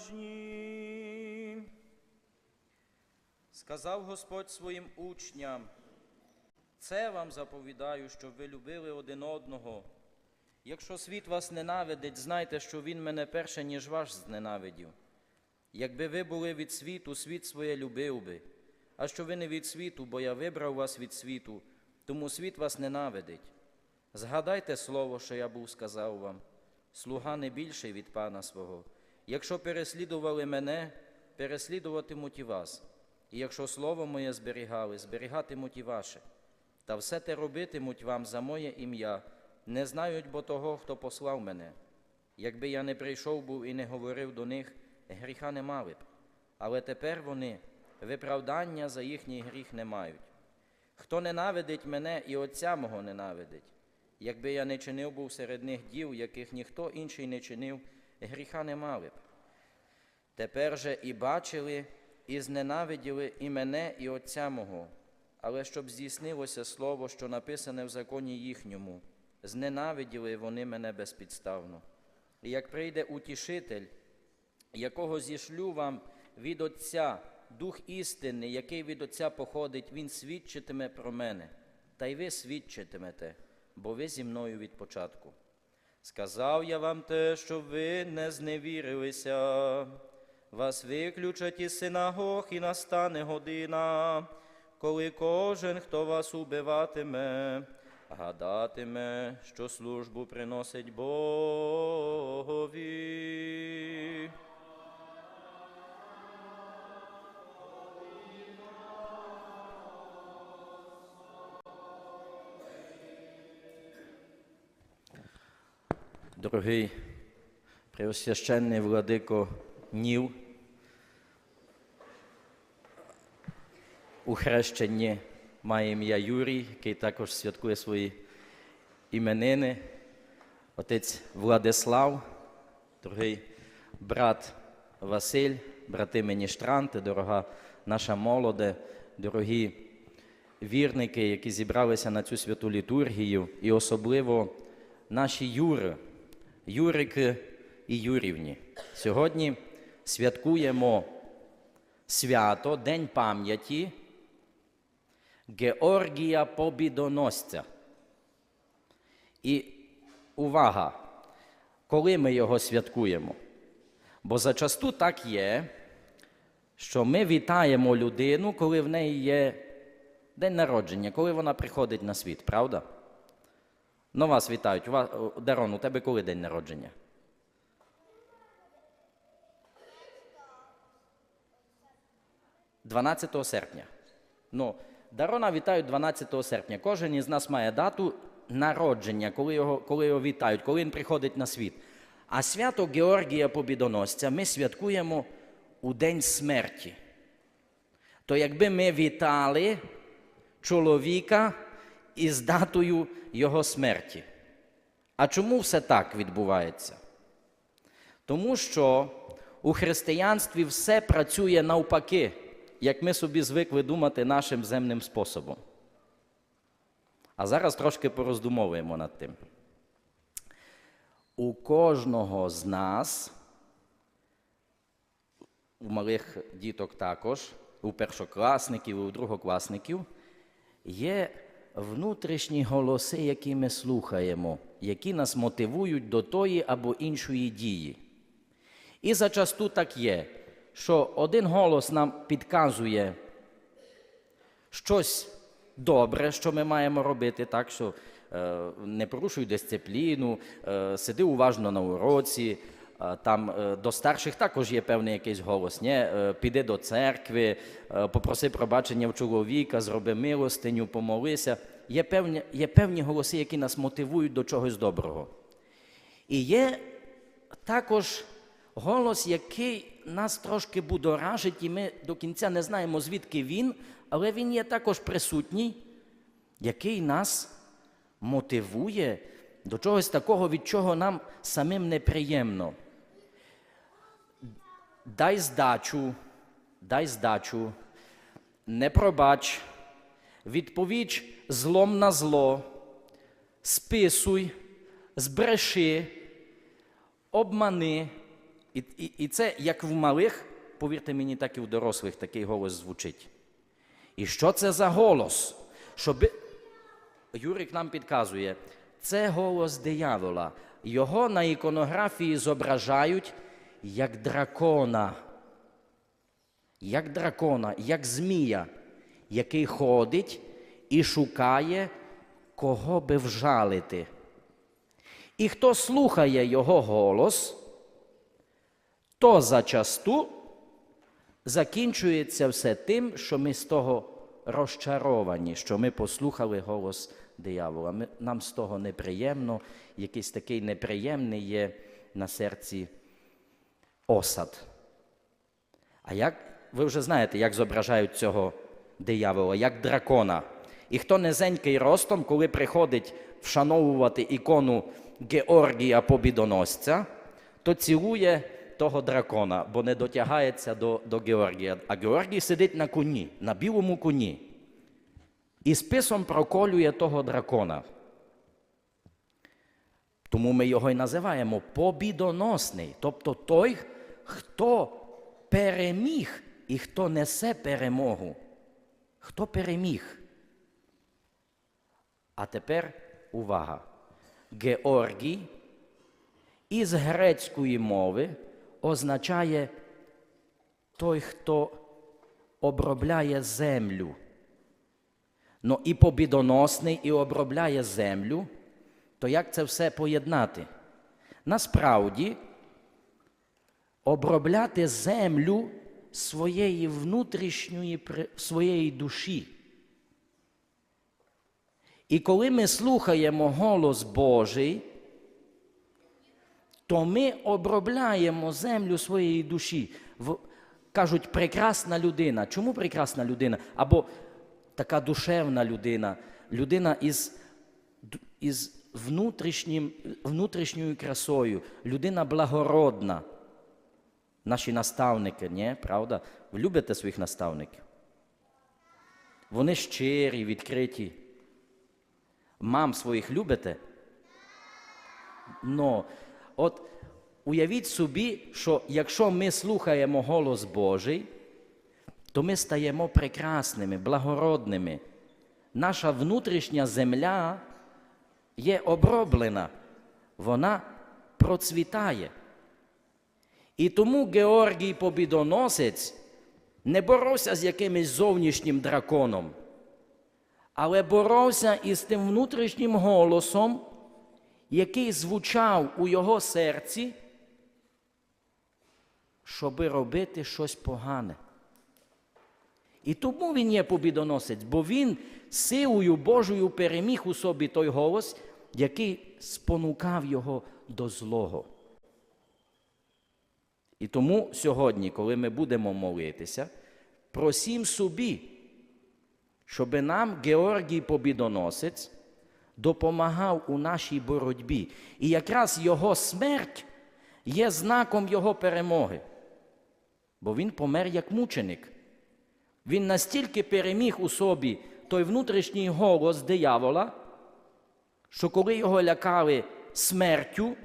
уважні. Сказав Господь своїм учням, це вам заповідаю, щоб ви любили один одного. Якщо світ вас ненавидить, знайте, що він мене перше, ніж ваш зненавидів. Якби ви були від світу, світ своє любив би. А що ви не від світу, бо я вибрав вас від світу, тому світ вас ненавидить. Згадайте слово, що я був сказав вам. Слуга не більший від пана свого. Якщо переслідували мене, переслідуватимуть і вас. І якщо слово моє зберігали, зберігатимуть і ваше. Та все те робитимуть вам за моє ім'я, не знають бо того, хто послав мене. Якби я не прийшов був і не говорив до них, гріха не мали б. Але тепер вони виправдання за їхній гріх не мають. Хто ненавидить мене і Отця мого ненавидить. Якби я не чинив був серед них діл, яких ніхто інший не чинив, гріха не мали б. Тепер же і бачили, і зненавиділи і мене, і Отця мого, але щоб здійснилося слово, що написане в законі їхньому, зненавиділи вони мене безпідставно. І як прийде утішитель, якого зішлю вам від Отця, Дух істинний, який від Отця походить, Він свідчитиме про мене, та й ви свідчитимете, бо ви зі мною від початку. Сказав я вам те, щоб ви не зневірилися. Вас виключать із синагог і настане година, коли кожен, хто вас убиватиме, гадатиме, що службу приносить Богові. Дорогий Преосвященний владико Нів, у хрещенні має ім'я Юрій, який також святкує свої іменини. Отець Владислав, дорогий брат Василь, брати міністранти, дорога наша молоде, дорогі вірники, які зібралися на цю святу літургію, і особливо наші Юри, Юрики і Юрівні. Сьогодні святкуємо свято, День пам'яті Георгія Побідоносця. І увага, коли ми його святкуємо? Бо зачасту так є, що ми вітаємо людину, коли в неї є день народження, коли вона приходить на світ, правда? Ну, вас вітають. Дарон, у тебе коли день народження? – 12 серпня. Ну, Дарона вітають 12 серпня. Кожен із нас має дату народження, коли його, коли його вітають, коли він приходить на світ. А свято Георгія Побідоносця ми святкуємо у День смерті. То якби ми вітали чоловіка із датою його смерті. А чому все так відбувається? Тому що у християнстві все працює навпаки, як ми собі звикли думати нашим земним способом. А зараз трошки пороздумовуємо над тим. У кожного з нас, у малих діток також, у першокласників, у другокласників, є внутрішні голоси, які ми слухаємо, які нас мотивують до тої або іншої дії. І зачасту так є, що один голос нам підказує щось добре, що ми маємо робити, так що е, не порушуй дисципліну, е, сиди уважно на уроці. Там е, до старших також є певний якийсь голос. Ні? Е, Піди до церкви, е, попроси пробачення в чоловіка, зроби милостиню, помолися. Є певні, є певні голоси, які нас мотивують до чогось доброго. І є також голос, який нас трошки будоражить, і ми до кінця не знаємо, звідки він, але він є також присутній, який нас мотивує до чогось такого, від чого нам самим неприємно. Дай здачу, дай здачу, не пробач, відповіч злом на зло, списуй, збреши, обмани, І, і, і це як в малих, повірте мені, так і в дорослих такий голос звучить. І що це за голос? Щоби... Юрик нам підказує, це голос диявола. Його на іконографії зображають як дракона. Як дракона, як змія, який ходить і шукає, кого би вжалити. І хто слухає його голос, то зачасту закінчується все тим, що ми з того розчаровані, що ми послухали голос диявола. Нам з того неприємно, якийсь такий неприємний є на серці осад. А як ви вже знаєте, як зображають цього диявола, як дракона. І хто низенький ростом, коли приходить вшановувати ікону Георгія Побідоносця, то цілує того дракона, бо не дотягається до, до Георгія. А Георгій сидить на коні, на білому коні. І списом проколює того дракона. Тому ми його і називаємо побідоносний, тобто той, хто переміг і хто несе перемогу. Хто переміг? А тепер увага. Георгій із грецької мови означає той, хто обробляє землю. Ну і побідоносний, і обробляє землю, то як це все поєднати? Насправді, обробляти землю своєї внутрішньої своєї душі. І коли ми слухаємо голос Божий, то ми обробляємо землю своєї душі. Кажуть, прекрасна людина. Чому прекрасна людина? Або така душевна людина, людина із, із внутрішнім, внутрішньою красою, людина благородна. Наші наставники, ні, правда? Ви любите своїх наставників? Вони щирі, відкриті. Мам своїх любите? Ну, от уявіть собі, що якщо ми слухаємо голос Божий, то ми стаємо прекрасними, благородними. Наша внутрішня земля є оброблена, вона процвітає. І тому Георгій Побідоносець не боровся з якимось зовнішнім драконом, але боровся із тим внутрішнім голосом, який звучав у його серці, щоби робити щось погане. І тому він є побідоносець, бо він силою Божою переміг у собі той голос, який спонукав його до злого. І тому сьогодні, коли ми будемо молитися, просім собі, щоб нам Георгій Побідоносець допомагав у нашій боротьбі. І якраз його смерть є знаком його перемоги. Бо він помер як мученик. Він настільки переміг у собі той внутрішній голос диявола, що коли його лякали смертю,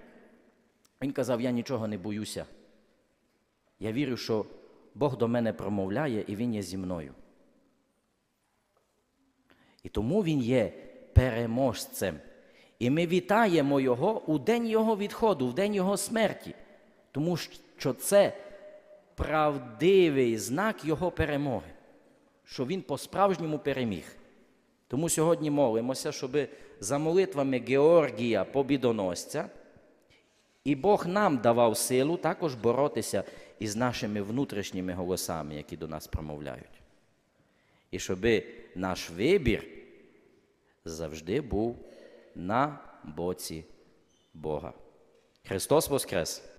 він казав: Я нічого не боюся. Я вірю, що Бог до мене промовляє і Він є зі мною. І тому Він є переможцем. І ми вітаємо Його у день Його відходу, в день Його смерті, тому що це правдивий знак Його перемоги, що Він по-справжньому переміг. Тому сьогодні молимося, щоб за молитвами Георгія Побідоносця, і Бог нам давав силу також боротися із нашими внутрішніми голосами, які до нас промовляють. І щоб наш вибір завжди був на боці Бога. Христос Воскрес!